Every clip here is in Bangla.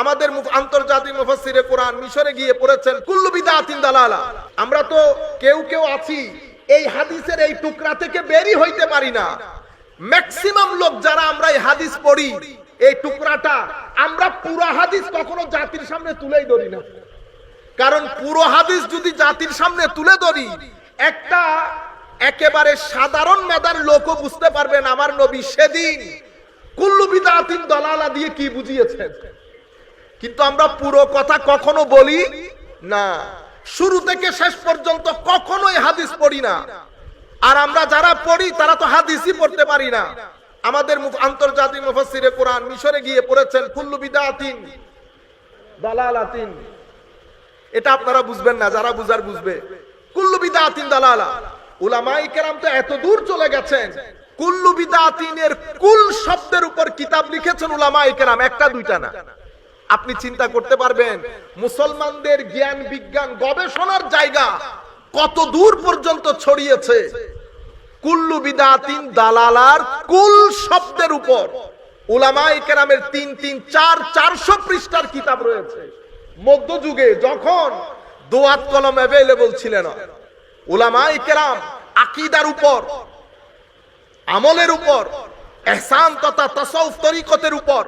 আমাদের আন্তর্জাতিক মুফাসসিরে কোরআন মিশরে গিয়ে পড়েছেন, কুল্লু বিদাতিন দালালা। আমরা তো কেউ কেউ আছি, এই হাদিসের এই টুকরা থেকে বেরি হইতে পারি না। ম্যাক্সিমাম লোক যারা আমরা এই হাদিস পড়ি, এই টুকরাটা আমরা পুরো হাদিস কখনো জাতির সামনে তুলেই ধরি না। কারণ পুরো হাদিস যদি জাতির সামনে তুলে ধরি, একটা একেবারে সাধারণ মেধার লোকও বুঝতে পারবেন, আমার নবী সেদিন কুল্লু বিদাতিন দলালা দিয়ে কি বুঝিয়েছেন। কিন্তু আমরা পুরো কথা কখনো বলি না। শুরু থেকে শেষ পর্যন্ত কখনোই হাদিস পড়ি না। আর আমরা যারা পড়ি, তারা তো হাদিসই পড়তে পারি না। আমাদের আন্তর্জাতিক মুফাসসিরে কোরআন মিশরে গিয়ে পড়েছেন, কুল্লু বিদাতিন, দালালাতিন। এটা আপনারা বুঝবেন না, যারা বুঝার বুঝবে। কুল্লু বিদাতিন, দালালা। উলামাই কেরাম তো এত দূর চলে গেছেন। কুল্লু বিদাতিনের কুল শব্দের উপর কিতাব লিখেছেন উলামাই কেরাম, একটা দুইটা না। আপনি চিন্তা করতে পারবেন, মুসলমানদের জ্ঞান, বিজ্ঞান, গবেষণার জায়গা কত দূর পর্যন্ত ছড়িয়েছে। কুল্লু বিদাতিন দালালার কুল শব্দের উপর কেরামের তিন তিন চার চারশো পৃষ্ঠার কিতাব রয়েছে। মধ্যযুগে যখন দোয়াত কলম অ্যাভেলেবল ছিল না উলামাই কেরাম আকিদার উপর, আমলের উপর, এহসান তথা তাসাউফ তরিকতের উপর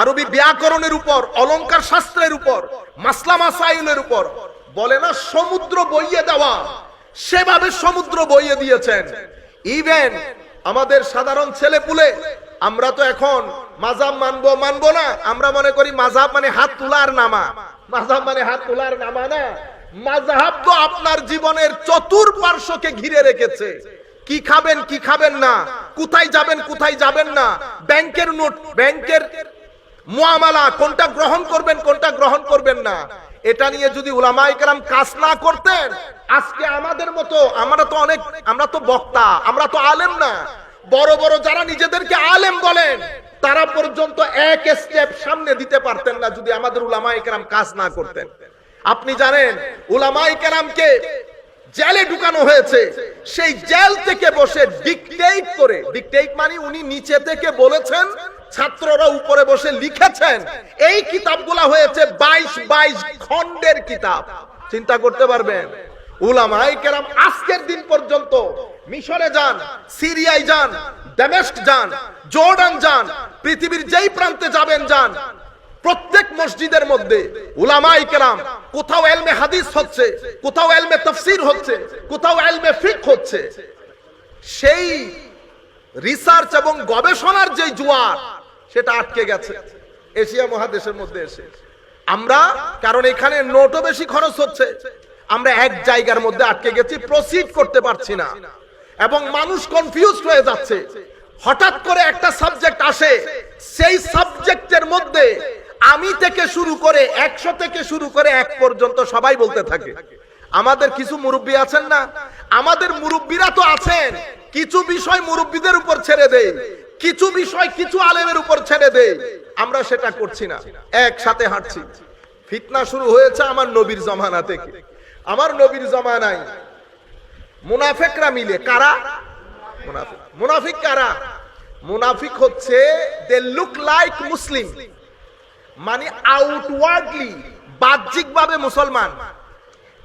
আরবি ব্যাকরণের উপর, অলংকার শাস্ত্রের উপর, মাসলা মাসাইলের উপর। বলে না, সমুদ্র বইয়ে দেওয়া। সেভাবে সমুদ্র বইয়ে দিয়েছেন। ইভেন আমাদের সাধারণ ছেলে পুলে আমরা তো এখন মাজাব মানবো মানবো না। আমরা মনে করি মাজাব মানে হাত তোলার নামা। মাজাব মানে হাত তোলার নামা না। মাজাহাব তো আপনার জীবনের চতুর্পার্শ্বকে ঘিরে রেখেছে। কি খাবেন কি খাবেন না? কোথায় যাবেন কোথায় যাবেন না? ব্যাংকের নোট, ব্যাংকের মুআমালা, কোনটা গ্রহণ করবেন, কোনটা গ্রহণ করবেন না। এটা নিয়ে যদি উলামা ইকরাম কাজ না করতেন, আজকে আমাদের মতো, আমরা তো অনেক, আমরা তো বক্তা, আমরা তো আলেম না। বড় বড় যারা নিজেদেরকে আলেম বলেন, তারা পর্যন্ত এক স্টেপ সামনে দিতে পারতেন না যদি আমাদের উলামা ইকরাম কাজ না করতেন। আপনি জানেন উলামা ইকরামকে জেলে ঢুকানো হয়েছে। সেই জেল থেকে বসে ডিকটেট করে ডিকটেট মানে উনি নিচে থেকে বলেছেন, ছাত্ররা উপরে বসে লিখেছেন। এই কিতাবগুলা হয়েছে বাইশ বাইশ খণ্ডের কিতাব। চিন্তা করতে পারবেন? উলামাই কেরাম আজকের দিন পর্যন্ত মিশরে যান, সিরিয়ায় যান ডেমেস্ক যান, জর্ডান যান, পৃথিবীর যেই প্রান্তে যাবেন যান প্রত্যেক মসজিদের মধ্যে উলামাই কেরাম, কোথাও এলমে হাদিস হচ্ছে, কোথাও এলমে তফসির হচ্ছে, কোথাও এলমে ফিক হচ্ছে। সেই রিসার্চ এবং গবেষণার যে জোয়ার, সেটা আটকে গেছে। এশিয়া মহাদেশের মধ্যে এসে। আমরা, কারণ এখানে নোটও বেশি খরচ হচ্ছে, আমরা এক জায়গার মধ্যে আটকে গেছি প্রসিড করতে পারছি না। এবং মানুষ কনফিউজ হয়ে যাচ্ছে। হঠাৎ করে একটা সাবজেক্ট আসে, সেই সাবজেক্টের মধ্যে আমি থেকে শুরু করে একশো থেকে শুরু করে এক পর্যন্ত সবাই বলতে থাকে। আমাদের কিছু মুরব্বী আছেন না? আমাদের মুরব্বীরা তো আছেন। কিছু বিষয় মুরব্বীদের উপর ছেড়ে দেয় কিছু বিষয় কিছু আলেমের উপর ছেড়ে দেয় আমরা সেটা করছি না। একসাথে হাঁটছি। ফিতনা শুরু হয়েছে আমার নবীর জমানা থেকে। আমার নবীর জমানায় মুনাফেকরা মিলে কারা? মুনাফিক। মুনাফিক কারা? মুনাফিক হচ্ছে দে লুক লাইক মুসলিম মানে আউটওয়ার্ডলি বাহ্যিক ভাবে মুসলমান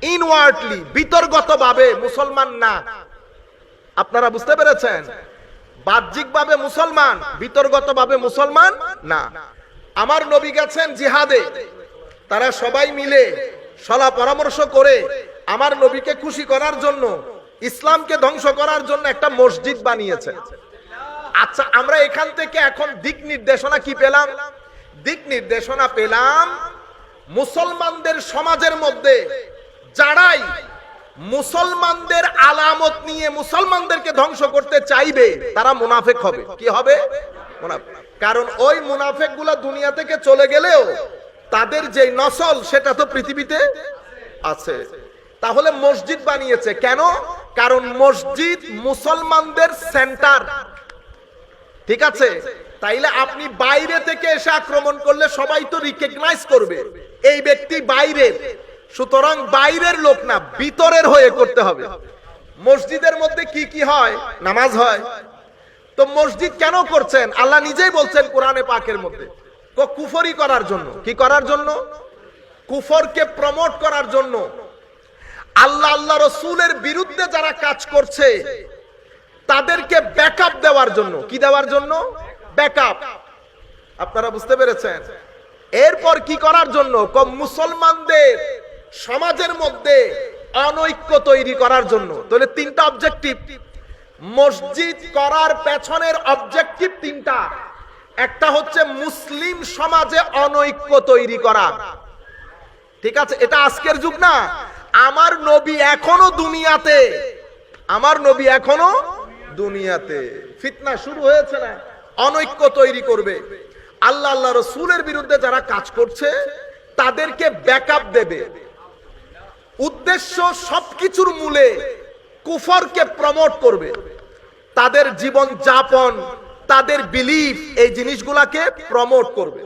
ইনওয়ার্ডলি বিতর্গত ভাবে মুসলমান না। আপনারা বুঝতে পেরেছেন? বাহ্যিক ভাবে মুসলমান বিতর্গত ভাবে মুসলমান না। আমার নবী গেছেন জিহাদে। তারা সবাই মিলে সলা পরামর্শ করে আমার নবীকে খুশি করার জন্য, ইসলামকে ধ্বংস করার জন্য একটা মসজিদ বানিয়েছে। আচ্ছা আমরা এখান থেকে এখন দিক নির্দেশনা কি পেলাম? দিক নির্দেশনা পেলাম মুসলমানদের সমাজের মধ্যে। যারাই মুসলমানদের আলামত নিয়ে মুসলমানদেরকে ধ্বংস করতে চাইবে, তারা মুনাফেক হবে। কি হবে? কারণ ওই মুনাফেক দুনিয়া থেকে চলে গেলেও তাদের যে নসল, সেটা তো পৃথিবীতে আছে। তাহলে মসজিদ বানিয়েছে। কেন? কারণ মসজিদ মুসলমানদের সেন্টার। ঠিক আছে? তাইলে আপনি বাইরে থেকে এসে আক্রমণ করলে সবাই তো রিকগনাইজ করবে। এই ব্যক্তি বাইরের। সুতরাং বাইরের লোক না, ভিতরের হয়ে করতে হবে। মসজিদের মধ্যে কি কি হয়? নামাজ হয়। তো মসজিদ কেন করছেন? আল্লাহ নিজেই বলছেন কোরআনে পাকের মধ্যে। কুফরি করার জন্য। কি করার জন্য? কুফরকে প্রমোট করার জন্য। আল্লাহ আল্লাহ রসুলের বিরুদ্ধে যারা কাজ করছে, তাদেরকে ব্যাকআপ দেওয়ার জন্য। কি দেওয়ার জন্য? ব্যাকআপ। আপনারা বুঝতে পেরেছেন? এরপর কি করার জন্য? কম মুসলমানদের সমাজের মধ্যে অনৈক্য তৈরি করার জন্য। তাহলে তিনটা অবজেক্টিভ মসজিদ করার পেছনের অবজেক্টিভ তিনটা। একটা হচ্ছে মুসলিম সমাজে অনৈক্য তৈরি করা। ঠিক আছে? এটা আজকের যুগ না। আমার নবী এখনও দুনিয়াতে। আমার নবী এখনও দুনিয়াতে। ফিতনা শুরু হয়েছে না? অনৈক্য তৈরি করবে। আল্লাহ আল্লাহ রসুলের বিরুদ্ধে যারা কাজ করছে, তাদেরকে ব্যাকআপ দেবে। উদ্দেশ্য সবকিছুর মূলে কুফরকে প্রমোট করবে। তাদের জীবন যাপন তাদের বিলিফ এই জিনিসগুলাকে প্রমোট করবে।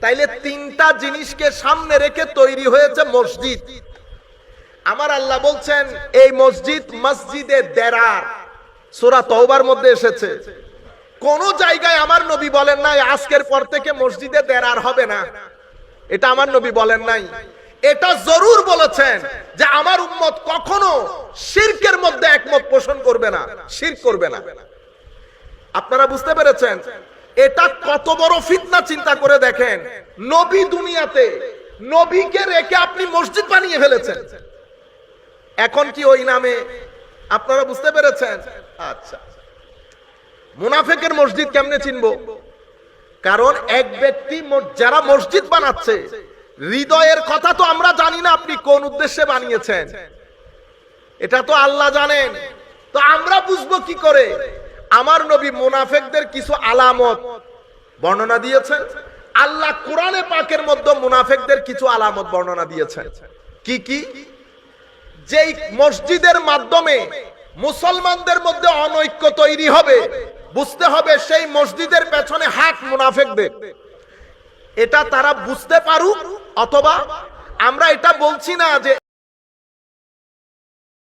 তাইলে তিনটা জিনিসকে সামনে রেখে তৈরি হয়েছে মসজিদ। আমার আল্লাহ বলছেন, এই মসজিদ মসজিদে দেরার। সূরা তওবার মধ্যে এসেছে। কোন জায়গায় আমার নবী বলেন নাই, আজকের পর থেকে মসজিদে দেরার হবে না। এটা আমার নবী বলেন নাই। এটা জরুর বলেছেন যে আমার উম্মত কখনো শিরকের মধ্যে একমত পোষণ করবে না শিরক করবে না। আপনারা বুঝতে পেরেছেন? এটা কত বড় ফিতনা চিন্তা করে দেখেন। নবী দুনিয়াতে, নবীকে রেখে আপনি মসজিদ বানিয়ে ফেলেছেন। এখন কি ওই নামে? আপনারা বুঝতে পেরেছেন? আচ্ছা। মুনাফেকের মসজিদ কেমনে চিনবো? কারণ এক ব্যক্তি যারা মসজিদ বানাচ্ছে, হৃদয়ের কথা তো আমরা জানি না আপনি কোন উদ্দেশ্যে বানিয়েছেন। এটা তো আল্লাহ জানেন। তো আমরা বুঝব কি করে? আমার নবী মুনাফেকদের কিছু আলামত বর্ণনা দিয়েছেন। আল্লাহ কোরআনে পাকের মধ্যে মুনাফেকদের কিছু আলামত বর্ণনা দিয়েছেন। কি কি? যেই মসজিদের মাধ্যমে মুসলমানদের মধ্যে অনৈক্য তৈরি হবে বুঝতে হবে সেই মসজিদের পেছনে হাত মুনাফেকদের। এটা তারা বুঝতে পারুক, অথবা আমরা এটা বলছি না যে